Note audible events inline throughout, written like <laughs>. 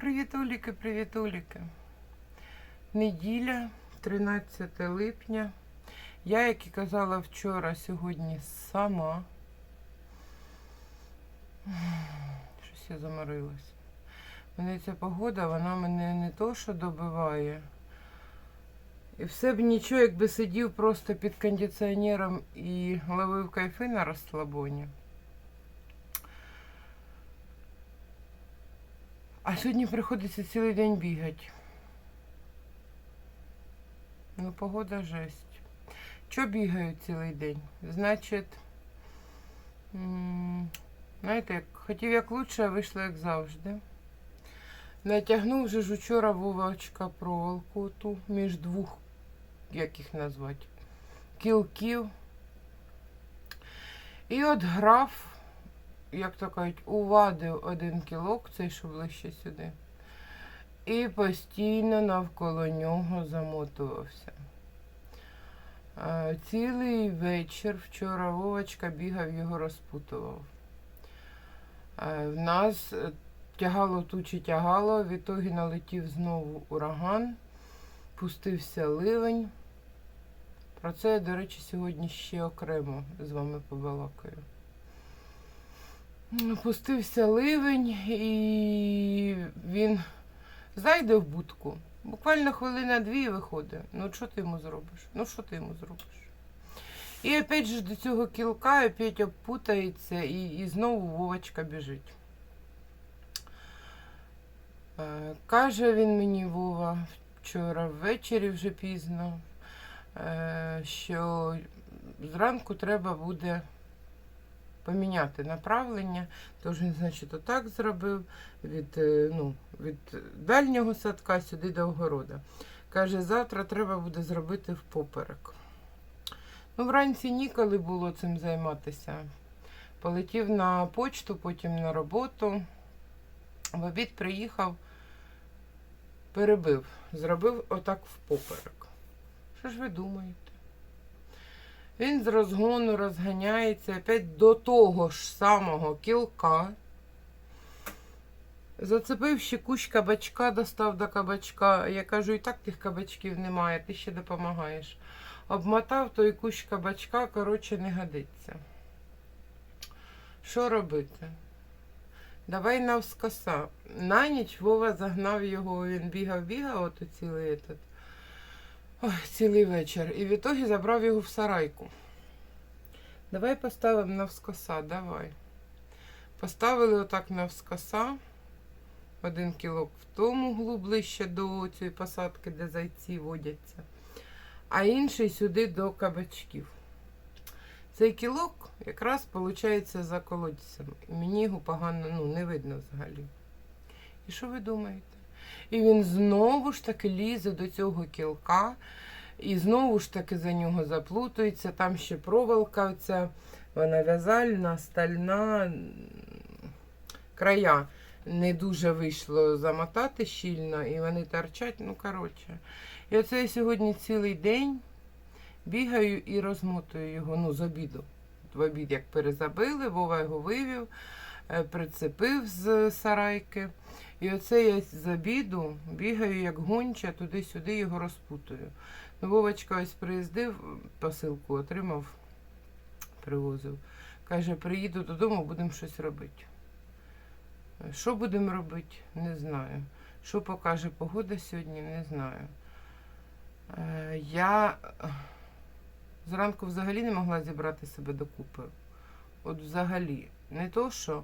Привітуліки, привітуліки. Неділя, 13 липня. Я, як і казала вчора, сьогодні сама. Щось я заморилась. Мене ця погода, вона мене не то, що добиває. І все б нічого, якби сидів просто під кондиціонером і ловив кайфи на розслабоні. А сьогодні приходиться цілий день бігати. Ну, погода жесть. Чо бігаю цілий день? Значить, знаєте, як хотів як лучше, а вийшло як завжди. Натягнув же ж учора Вовочка проволоку ту між двох, як їх назвати, кілків. І от граф як то кажуть, увадив один кілок, цей що ближче сюди, і постійно навколо нього замотувався. Цілий вечір вчора Вовочка бігав, його розпутував. В нас е, тягало тучі тягало, в ітогі налетів знову ураган, пустився ливень. Про це я, до речі, сьогодні ще окремо з вами побалакаю. Пустився ливень і він зайде в будку. Буквально хвилина дві і виходить. Ну що ти йому зробиш? Ну що ти йому зробиш? І опять же до цього кілка опять обпутається і, і знову Вовочка біжить. Е, Каже він мені Вова вчора ввечері вже пізно, е, що зранку треба буде поміняти направлення. Тож він, значить, отак зробив від, е, ну, від дальнього садка сюди до огорода. Каже, завтра треба буде зробити впоперек. Ну, вранці ніколи було цим займатися. Полетів на почту, потім на роботу. В обід приїхав, перебив, зробив отак впоперек. Що ж ви думаєте? Він з розгону розганяється опять до того ж самого кілка. Зацепив ще кущ кабачка, достав до кабачка. Я кажу, і так тих кабачків немає, ти ще допомагаєш. Обмотав той кущ кабачка, коротше, не годиться. Що робити? Давай навскоса. На ніч Вова загнав його, він бігав-бігав, ото цілий этот. Ой, цілий вечір. І в ітогі забрав його в сарайку. Давай поставимо навскоса, давай. Поставили отак навскоса. Один кілок в тому углу ближче до цієї посадки, де зайці водяться, а інший сюди до кабачків. Цей кілок якраз виходить за колодцем. Мені його погано ну, не видно взагалі. І що ви думаєте? І він знову ж таки лізе до цього кілка, і знову ж таки за нього заплутується. Там ще проволока, ця, вона в'язальна, стальна края. Не дуже вийшло замотати щільно, і вони торчать, ну коротше. І оце я сьогодні цілий день бігаю і розмотую його, ну, з обіду. В обід як перезабили, Вова його вивів, прицепив з сарайки. І оце я з обіду бігаю як гонча, туди-сюди його розпутую. Ну, Вовочка ось приїздив, посилку отримав, привозив. Каже, приїду додому, будемо щось робити. Що будемо робити, не знаю. Що покаже погода сьогодні, не знаю. Е, Я зранку взагалі не могла зібрати себе докупи. От взагалі. Не то що.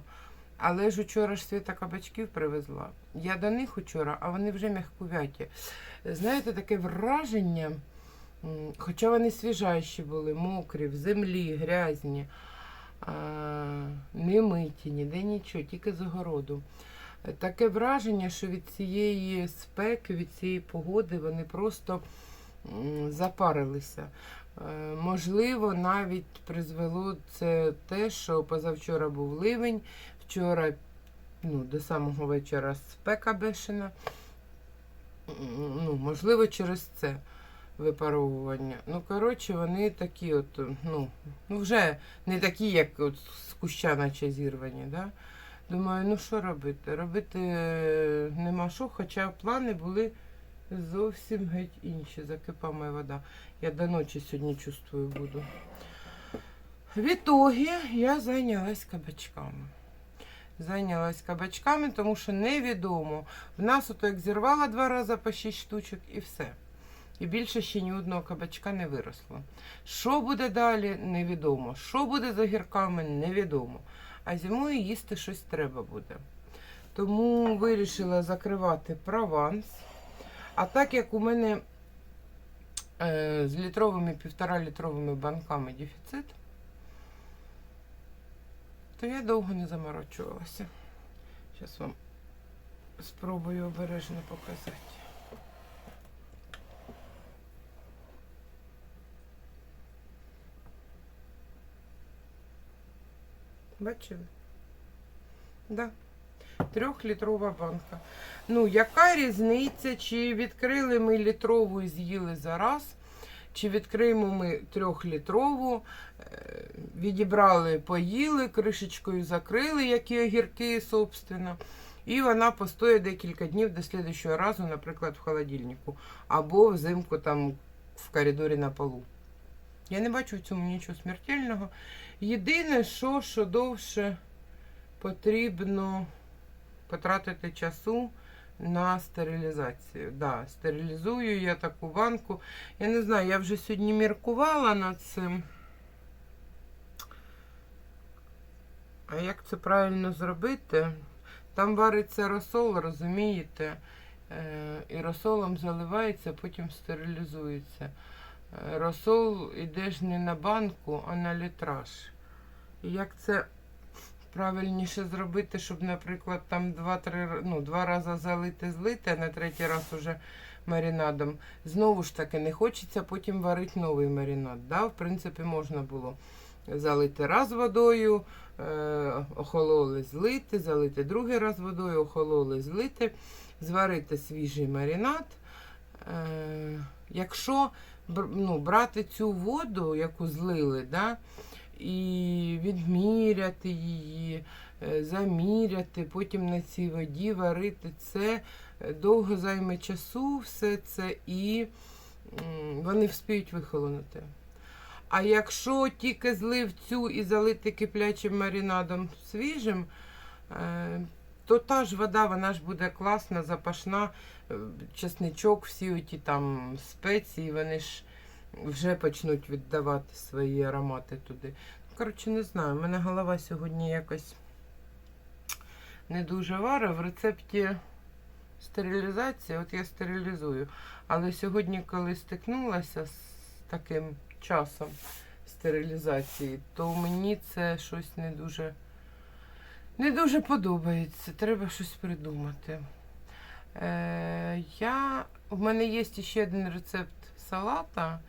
Але ж учора ж світа кабачків привезла. Я до них учора, а вони вже м'якувяті. Знаєте, таке враження, хоча вони свіжайші були, мокрі, в землі, грязні, не миті, ніде нічого, тільки з огороду. Таке враження, що від цієї спеки, від цієї погоди вони просто запарилися. Е, Можливо, навіть призвело це те, що позавчора був ливень, вчора ну, до самого вечора спека бешена. Ну, можливо, через це випаровування. Ну, коротше, вони такі от, ну, ну вже не такі, як от з куща наче зірвані, да? Думаю, ну що робити? Робити е, нема що, хоча плани були зовсім геть інші. Закипа вода. Я до ночі сьогодні чувствую буду. В ітогі я зайнялась кабачками. Зайнялась кабачками, тому що невідомо. В нас ото як зірвала два рази по 6 штучок і все. І більше ще ні одного кабачка не виросло. Що буде далі, невідомо. Що буде з огірками, невідомо. А зимою їсти щось треба буде. Тому вирішила закривати прованс. А так як у мене е, з літровими півтора літровими банками дефіцит, то я довго не заморочувалася. Зараз вам спробую обережно показати. Бачили? Да. Трьохлітрова банка. Ну, яка різниця, чи відкрили ми літрову і з'їли за раз, чи відкриємо ми трьохлітрову, е, відібрали, поїли, кришечкою закрили, які огірки, собственно. І вона постоїть декілька днів до слідчого разу, наприклад, в холодильнику, або взимку там в коридорі на полу. Я не бачу в цьому нічого смертельного. Єдине, що, що довше потрібно потратити часу на стерилізацію. Да, стерилізую я таку банку. Я не знаю, я вже сьогодні міркувала над цим. А як це правильно зробити? Там вариться розсол, розумієте? Е, І розсолом заливається, потім стерилізується. Е, Розсол іде ж не на банку, а на літраж. І як це правильніше зробити, щоб, наприклад, там два-три ну, два рази залити, злити, а на третій раз уже маринадом. Знову ж таки, не хочеться потім варити новий маринад. Да? В принципі, можна було залити раз водою, е, охололи, злити, залити другий раз водою, охололи, злити, зварити свіжий маринад. Е, якщо ну, брати цю воду, яку злили, да, і відміряти її, е, заміряти, потім на цій воді варити це е, довго займе часу, все це, і вони вспіють вихолонути. А якщо тільки злив цю і залити киплячим маринадом свіжим, е, то та ж вода, вона ж буде класна, запашна, чесничок, всі оті там спеції, вони ж вже почнуть віддавати свої аромати туди. Коротше, не знаю, в мене голова сьогодні якось не дуже вара. В рецепті стерилізації, от я стерилізую. Але сьогодні, коли стикнулася з таким часом стерилізації, то мені це щось не дуже, не дуже подобається. Треба щось придумати. Е, я, в мене є ще один рецепт салата.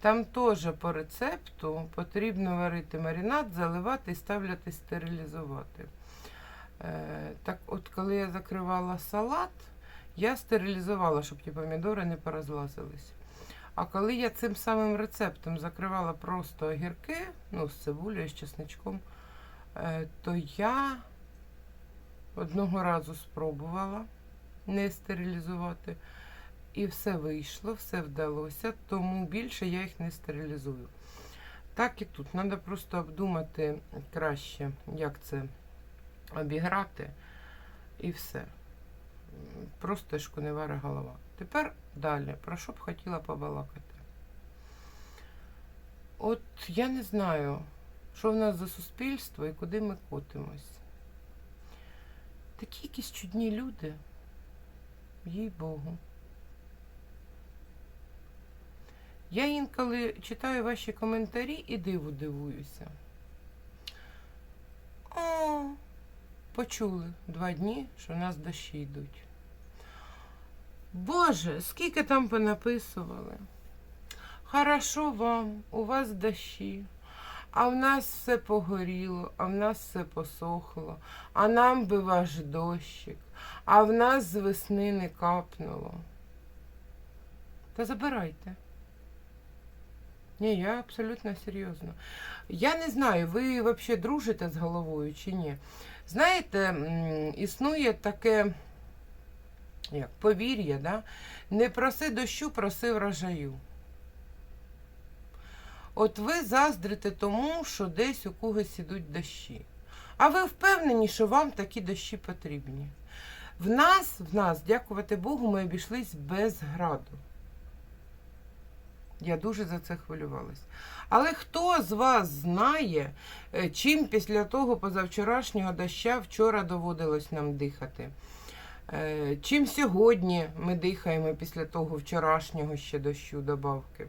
Там теж по рецепту потрібно варити маринад, заливати і ставляти стерилізувати. Е, так от коли я закривала салат, я стерилізувала, щоб ті помідори не порозлазились. А коли я цим самим рецептом закривала просто огірки, ну, з цибулею, з чесничком, е, то я одного разу спробувала не стерилізувати. І все вийшло, все вдалося, тому більше я їх не стерилізую. Так і тут. Треба просто обдумати краще, як це обіграти, і все. Просто ж не варе голова. Тепер далі, про що б хотіла побалакати. От я не знаю, що в нас за суспільство і куди ми котимось. Такі якісь чудні люди, їй Богу. Я інколи читаю ваші коментарі і диву дивуюся. О, почули два дні, що в нас дощі йдуть. Боже, скільки там понаписували. Хорошо вам, у вас дощі, а в нас все погоріло, а в нас все посохло, а нам би ваш дощик, а в нас з весни не капнуло. Та забирайте. Ні, я абсолютно серйозно. Я не знаю, ви взагалі дружите з головою чи ні. Знаєте, існує таке як, повір'я, да? не проси дощу, проси врожаю. От ви заздрите тому, що десь у когось ідуть дощі. А ви впевнені, що вам такі дощі потрібні. В нас, в нас, дякувати Богу, ми обійшлись без граду. Я дуже за це хвилювалась. Але хто з вас знає, е, чим після того позавчорашнього доща вчора доводилось нам дихати? Е, Чим сьогодні ми дихаємо після того вчорашнього ще дощу добавки?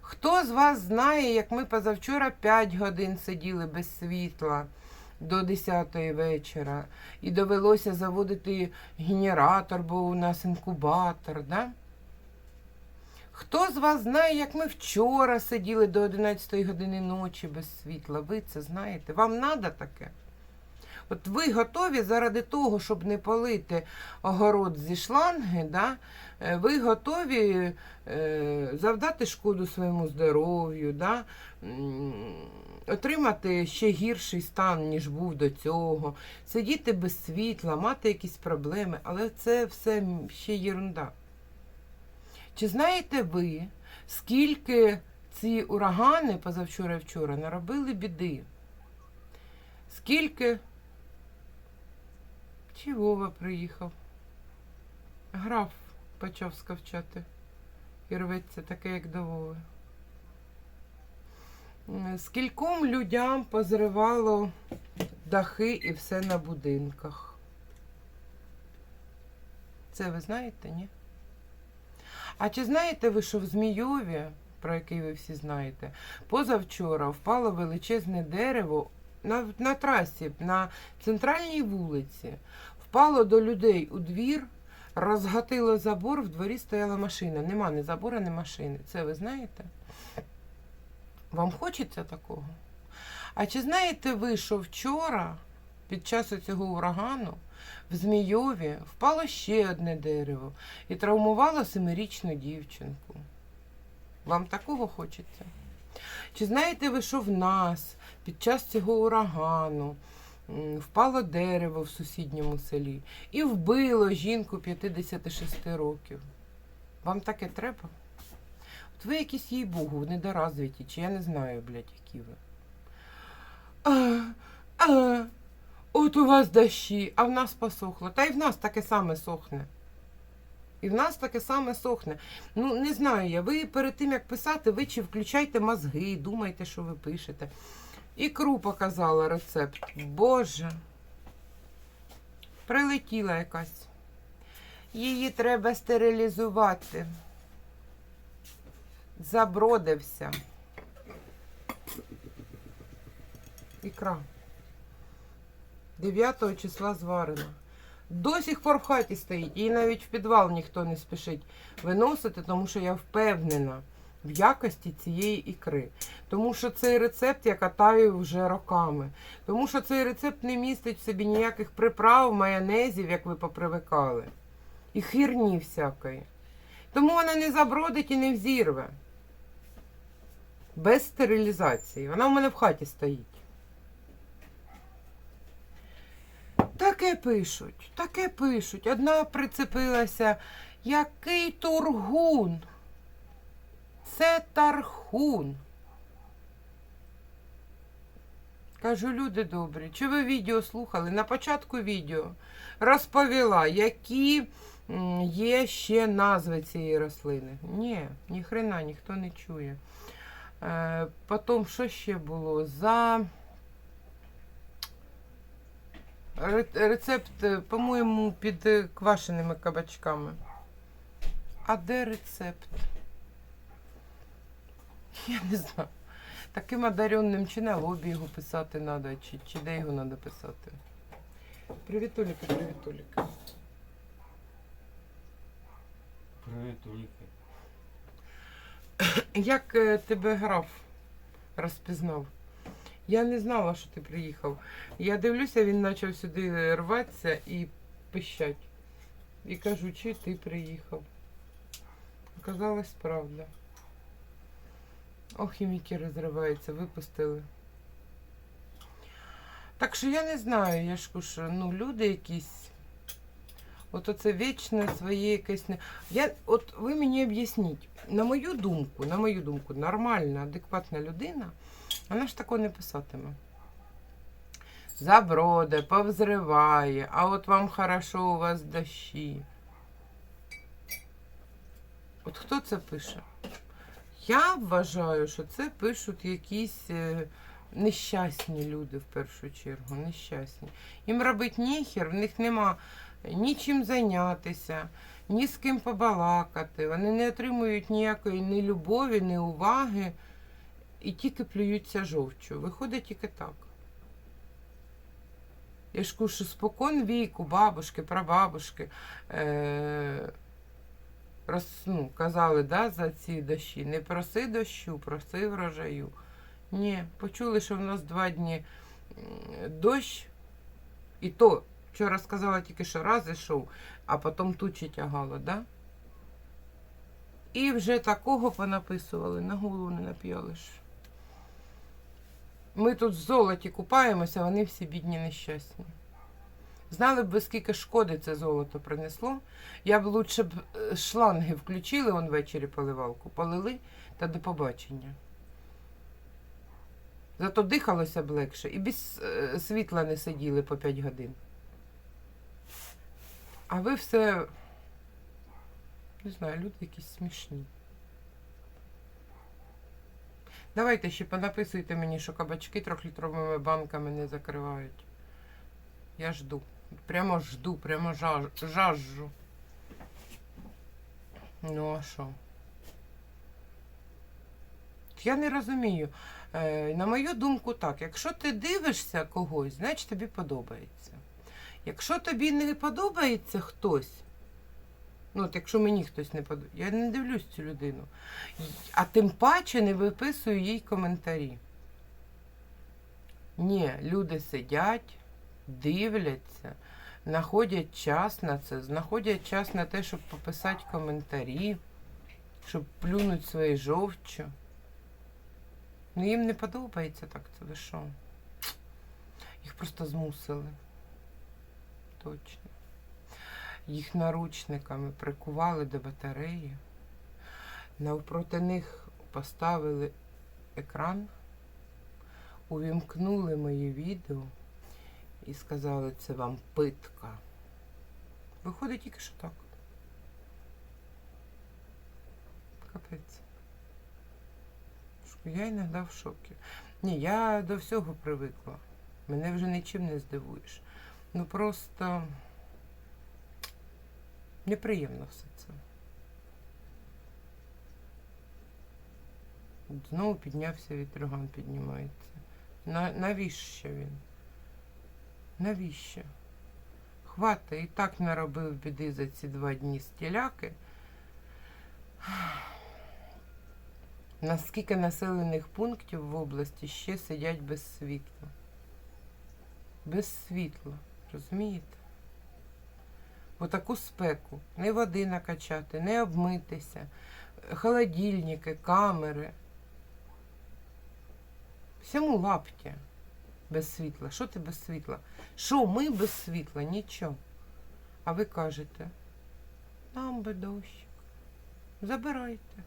Хто з вас знає, як ми позавчора 5 годин сиділи без світла до 10 вечора і довелося заводити генератор, бо у нас інкубатор, да? Хто з вас знає, як ми вчора сиділи до 11 години ночі без світла? Ви це знаєте? Вам треба таке? От ви готові заради того, щоб не полити огород зі шланги, да? е, ви готові е, завдати шкоду своєму здоров'ю, да? отримати ще гірший стан, ніж був до цього, сидіти без світла, мати якісь проблеми, але це все ще єрунда. Чи знаєте ви, скільки ці урагани позавчора і вчора наробили біди? Скільки чи Вова приїхав? Граф почав скавчати і рветься таке, як до Вови. Скільком людям позривало дахи і все на будинках? Це ви знаєте, ні? А чи знаєте ви, що в Змійові, про який ви всі знаєте, позавчора впало величезне дерево на, на трасі, на центральній вулиці, впало до людей у двір, розгатило забор, в дворі стояла машина. Нема ні забора, ні машини. Це ви знаєте? Вам хочеться такого? А чи знаєте ви, що вчора, під час цього урагану, в Змійові впало ще одне дерево і травмувало семирічну дівчинку? Вам такого хочеться? Чи знаєте ви, що в нас під час цього урагану впало дерево в сусідньому селі і вбило жінку 56 років? Вам таке треба? От ви якісь їй Богу, недоразвиті, чи я не знаю, блядь, які ви. А, а, от у вас дощі, а в нас посохло. Та й в нас таке саме сохне. І в нас таке саме сохне. Ну, не знаю я. Ви перед тим, як писати, ви чи включайте мозги, думайте, що ви пишете. Ікру показала рецепт. Боже. Прилетіла якась. Її треба стерилізувати. Забродився. Ікра. 9 числа зварена. До сих пор в хаті стоїть. Її навіть в підвал ніхто не спішить виносити, тому що я впевнена в якості цієї ікри. Тому що цей рецепт я катаю вже роками. Тому що цей рецепт не містить в собі ніяких приправ, майонезів, як ви попривикали. І хірні всякої. Тому вона не забродить і не взірве. Без стерилізації. Вона в мене в хаті стоїть. Таке пишуть, таке пишуть. Одна прицепилася. Який тургун? Це тархун. Кажу, люди добрі, чи ви відео слухали? На початку відео розповіла, які є ще назви цієї рослини. Ні, ніхрена ніхто не чує. Е, потім, що ще було? За рецепт, е, по-моєму, під е, квашеними кабачками. А де рецепт? <laughs> Я не знаю. Таким одаренним чи на лобі його писати треба, чи, чи де його треба писати. Привіт, Толіка, привіт, Толіка. Привіт, Уліки. Як е, тебе граф розпізнав? Я не знала, що ти приїхав. Я дивлюся, він почав сюди рватися і пищать. І кажу, чи ти приїхав. Оказалось, правда. Ох, хіміки розриваються, випустили. Так що я не знаю, я ж кажу, ну, люди якісь. От оце вічне своє якесь не. Я, от ви мені об'ясніть, на мою думку, на мою думку, нормальна, адекватна людина, вона ж такого не писатиме. Заброде, повзриває, а от вам хорошо, у вас дощі. От хто це пише? Я вважаю, що це пишуть якісь е, нещасні люди в першу чергу. Нещасні. Їм робить ніхер, в них нема нічим зайнятися, ні з ким побалакати. Вони не отримують ніякої ні любові, ні уваги і тільки плюються жовчу. Виходить тільки так. Я ж що спокон віку, бабушки, прабабушки е- роз, ну, казали да, за ці дощі. Не проси дощу, проси врожаю. Ні, почули, що в нас два дні дощ, і то вчора сказала тільки, що раз ішов, а потім тучі тягало, да? І вже такого понаписували, на голову не нап'ялиш. Ми тут в золоті купаємося, вони всі бідні нещасні. Знали б ви, скільки шкоди це золото принесло. Я б лучше б е, шланги включили он ввечері поливалку, полили та до побачення. Зато дихалося б легше і без е, світла не сиділи по 5 годин. А ви все, не знаю, люди якісь смішні. Давайте ще понаписуйте мені, що кабачки трьохлітровими банками не закривають. Я жду. Прямо жду, прямо жаж, жажжу. Ну а що? Я не розумію. Е, на мою думку, так, якщо ти дивишся когось, значить тобі подобається. Якщо тобі не подобається хтось, ну от якщо мені хтось не подобається, я не дивлюсь цю людину. А тим паче не виписую їй коментарі. Ні, люди сидять, дивляться, знаходять час на це, знаходять час на те, щоб пописати коментарі, щоб плюнути своєю жовччю. Ну їм не подобається так, це ви що? Їх просто змусили. Точно. Їх наручниками прикували до батареї. Навпроти них поставили екран, увімкнули моє відео і сказали, це вам питка. Виходить тільки що так. Капець. Я іноді в шокі. Ні, я до всього привикла. Мене вже нічим не здивуєш. Ну просто неприємно все це. Знову піднявся вітроган, піднімається. На, навіщо він? Навіщо? Хвата, і так наробив біди за ці два дні стіляки. На скільки населених пунктів в області ще сидять без світла? Без світла, розумієте? В таку спеку. Не води накачати, не обмитися, холодильники, камери. Всьому лаптя без світла. Що ти без світла? Що ми без світла? Нічого. А ви кажете, нам би дощик. Забирайте.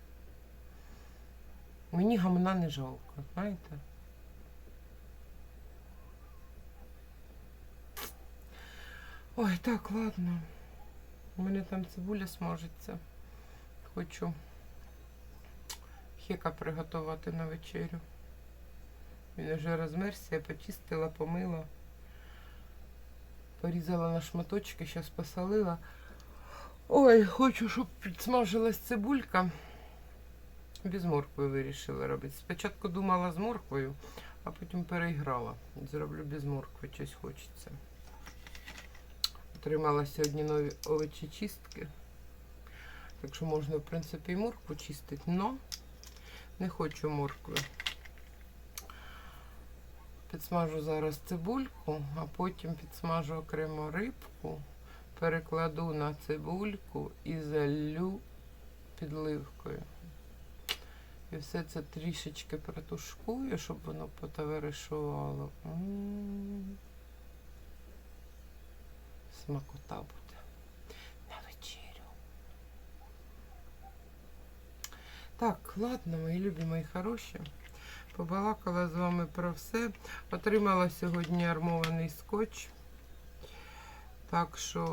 Мені гамна не жалко, знаєте? Ой, так, ладно. У мене там цибуля смажиться. Хочу хека приготувати на вечерю. Він вже розмерзся, я почистила, помила. Порізала на шматочки, зараз посолила. Ой, хочу, щоб підсмажилась цибулька. Без моркви вирішила робити. Спочатку думала з морквою, а потім переіграла. Зроблю без моркви, щось хочеться. Отримала сьогодні нові овочечистки. Так що можна, в принципі, і моркву чистити, но не хочу моркви. Підсмажу зараз цибульку, а потім підсмажу окремо рибку, перекладу на цибульку і залю підливкою. І все це трішечки протушкую, щоб воно потоваришувало. М. Смакота буде на вечерю. Так, ладно, мої любі, мої хороші. Побалакала з вами про все. Отримала сьогодні армований скотч. Так що,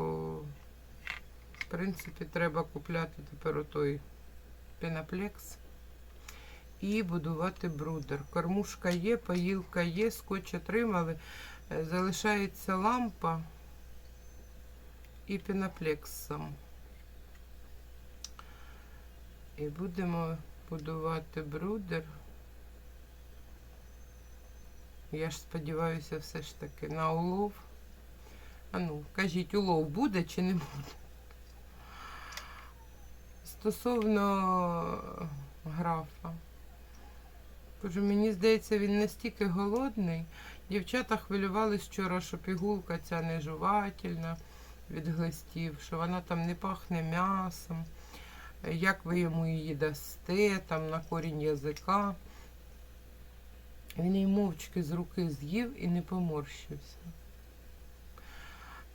в принципі, треба купляти тепер отой пеноплекс і будувати брудер. Кормушка є, поїлка є, скотч отримали. Залишається лампа і пеноплекс сам. І будемо будувати брудер. Я ж сподіваюся, все ж таки на улов. А ну, кажіть, улов буде чи не буде? Стосовно графа. Боже, мені здається, він настільки голодний. Дівчата хвилювались вчора, що пігулка ця нежувательна від глистів, що вона там не пахне м'ясом. Як ви йому її дасте, там на корінь язика. Він її мовчки з руки з'їв і не поморщився.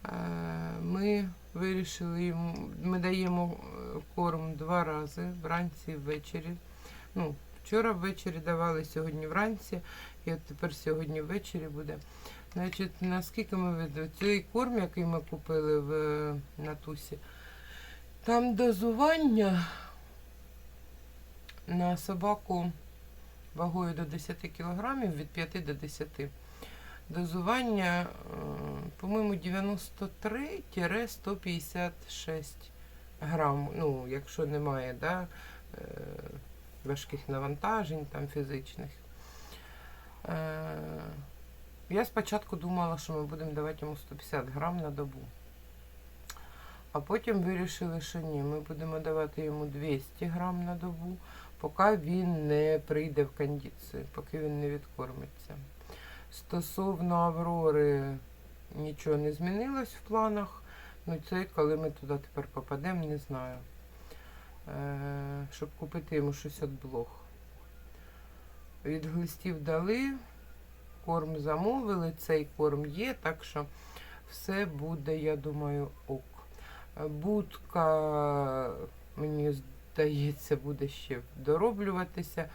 Е, Ми вирішили ми даємо е, корм два рази, вранці і ввечері. Ну, вчора ввечері давали, сьогодні вранці, і от тепер сьогодні ввечері буде. Значить, наскільки ми видали, цей корм, який ми купили в е, Натусі, там дозування на собаку вагою до 10 кг від 5 до 10. Дозування, е, по-моєму, 93-156 грам. Ну, якщо немає да, е, важких навантажень там фізичних. Я спочатку думала, що ми будемо давати йому 150 грам на добу. А потім вирішили, що ні, ми будемо давати йому 200 грам на добу, поки він не прийде в кондицію, поки він не відкормиться. Стосовно Аврори нічого не змінилось в планах. Ну це коли ми туди тепер попадемо, не знаю. Е, щоб купити йому щось від блох. Від глистів дали, корм замовили, цей корм є, так що все буде, я думаю, ок. Будка, мені здається, буде ще дороблюватися,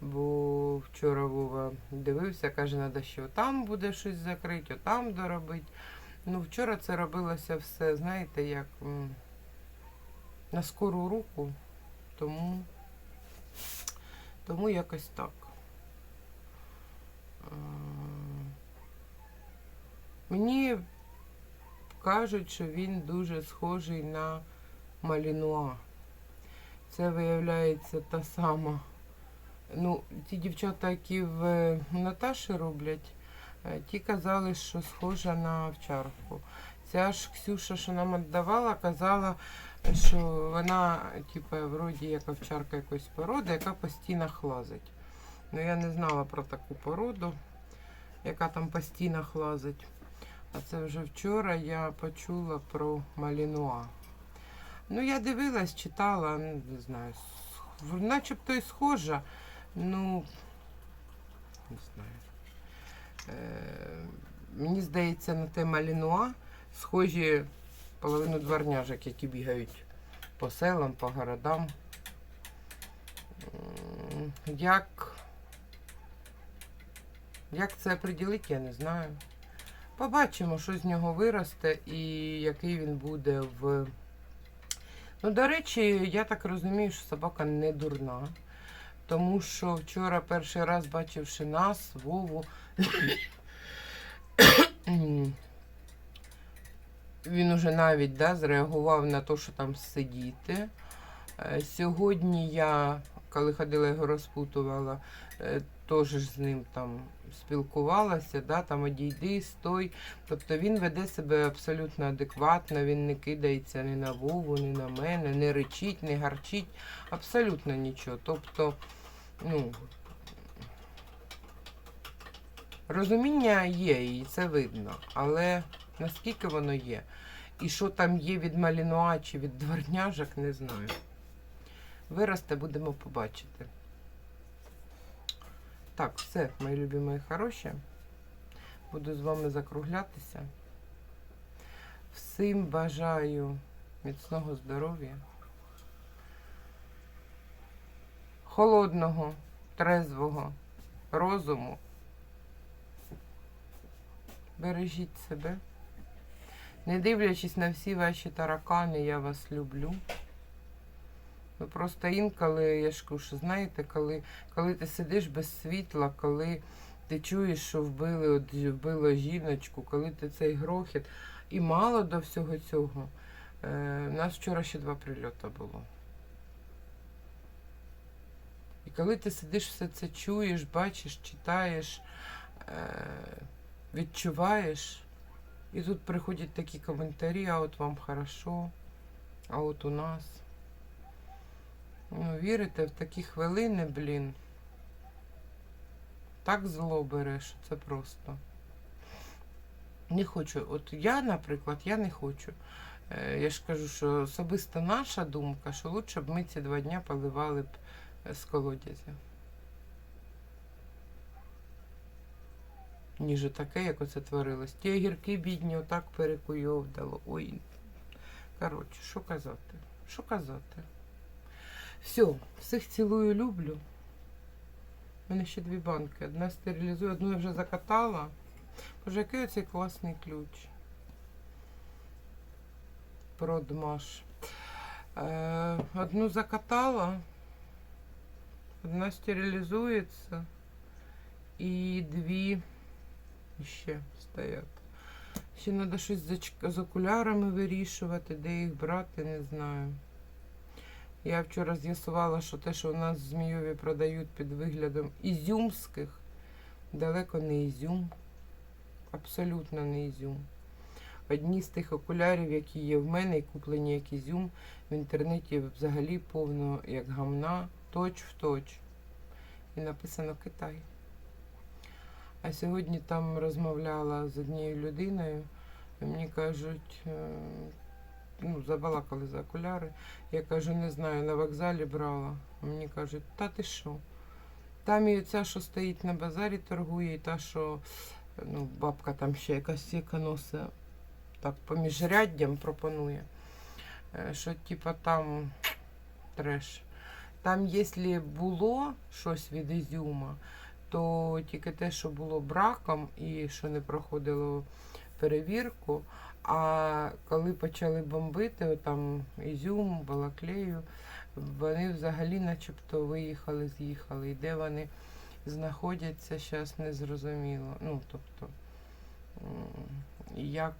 бо вчора Вова дивився, каже, треба ще там буде щось закрити, отам доробити. Ну, вчора це робилося все, знаєте, як на скору руку, тому, тому якось так. Е, Мені кажуть, що він дуже схожий на Малінуа. Це виявляється та сама. Ну, ті дівчата, які в е, Наташі роблять, е, ті казали, що схожа на овчарку. Ця ж Ксюша, що нам віддавала, казала, що вона, типу, вроді як овчарка якоїсь породи, яка постійно хлазить. Ну, я не знала про таку породу, яка там постійно хлазить. А це вже вчора я почула про Малінуа. Ну, я дивилась, читала, ну, не знаю, начебто і схожа. Ну, не знаю. Е, мені здається, на те Малінуа схожі половину дворняжок, які бігають по селам, по городам. Як, як це оприділити, я не знаю. Побачимо, що з нього виросте і який він буде в. Ну, до речі, я так розумію, що собака не дурна. Тому що вчора перший раз бачивши нас, Вову, він уже навіть да, зреагував на те, що там сидіти. Е, Сьогодні я, коли ходила його розпутувала, е, теж з ним там спілкувалася, да, там одійди, стой. Тобто він веде себе абсолютно адекватно, він не кидається ні на Вову, ні на мене, не речить, не гарчить, абсолютно нічого. Тобто, ну, розуміння є, і це видно, але наскільки воно є? І що там є від Малінуа чи від дворняжок, не знаю. Виросте, будемо побачити. Так, все, мої любі, мої хороші. Буду з вами закруглятися. Всім бажаю міцного здоров'я, холодного, трезвого розуму. Бережіть себе. Не дивлячись на всі ваші таракани, я вас люблю. Ви просто інколи, я ж кажу, знаєте, коли, коли ти сидиш без світла, коли ти чуєш, що вбили, от, вбило жіночку, коли ти цей грохіт. І мало до всього цього. Е, у нас вчора ще два прильоти було. І коли ти сидиш, все це чуєш, бачиш, читаєш, е, відчуваєш, і тут приходять такі коментарі, а от вам хорошо, а от у нас. Ну, вірите, в такі хвилини, блін. Так зло бере, що це просто. Не хочу. От я, наприклад, я не хочу. Е, Я ж кажу, що особисто наша думка, що лучше б ми ці два дня поливали б е, з колодязя. Ніж таке, як оце творилось. Ті огірки бідні отак перекуйовдало. Ой. Коротше, що казати? Що казати? Все, всіх цілую, люблю. У мене ще дві банки. Одна стерилізую, одну я вже закатала. Боже, який оцей класний ключ. Продмаш. Е, одну закатала, одна стерилізується і дві ще стоять. Ще треба щось з окулярами вирішувати, де їх брати, не знаю. Я вчора з'ясувала, що те, що у нас в Змійові продають під виглядом ізюмських, далеко не ізюм. Абсолютно не ізюм. Одні з тих окулярів, які є в мене і куплені як ізюм, в інтернеті взагалі повно як гамна, точ в точ. І написано Китай. А сьогодні там розмовляла з однією людиною, і мені кажуть, е, ну, забалакали за окуляри. Я кажу, не знаю, на вокзалі брала. Мені кажуть, та ти що? Там і ця, що стоїть на базарі, торгує, і та, що ну, бабка там ще якась яка носить, так по міжряддям пропонує. Е, Що типа там треш. Там, якщо було щось від ізюма, то тільки те, що було браком і що не проходило перевірку. А коли почали бомбити, там Ізюм, Балаклею, вони взагалі начебто виїхали, з'їхали. І де вони знаходяться, зараз не зрозуміло. Ну, тобто, як,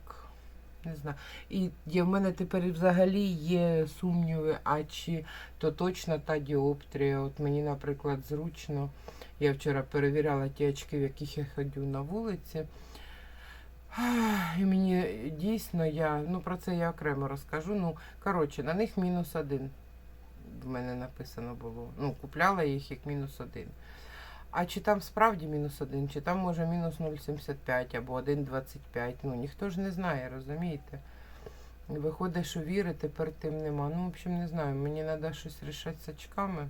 не знаю. І в мене тепер взагалі є сумніви, а чи то точно та діоптрія. От мені, наприклад, зручно. Я вчора перевіряла ті очки, в яких я ходю на вулиці. І мені дійсно я, ну про це я окремо розкажу. Ну, коротше, на них мінус один. В мене написано було. Ну, купляла їх як мінус один. А чи там справді мінус один, чи там може мінус 0,75 або 1,25. Ну, ніхто ж не знає, розумієте? Виходить, що віри тепер тим нема. Ну, в общем, не знаю, мені треба щось рішати з очками.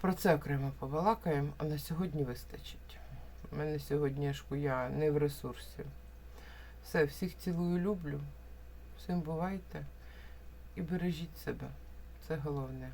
Про це окремо побалакаємо, а на сьогодні вистачить. У мене сьогодні ж я не в ресурсі. Все, всіх цілую, люблю. Всім бувайте і бережіть себе. Це головне.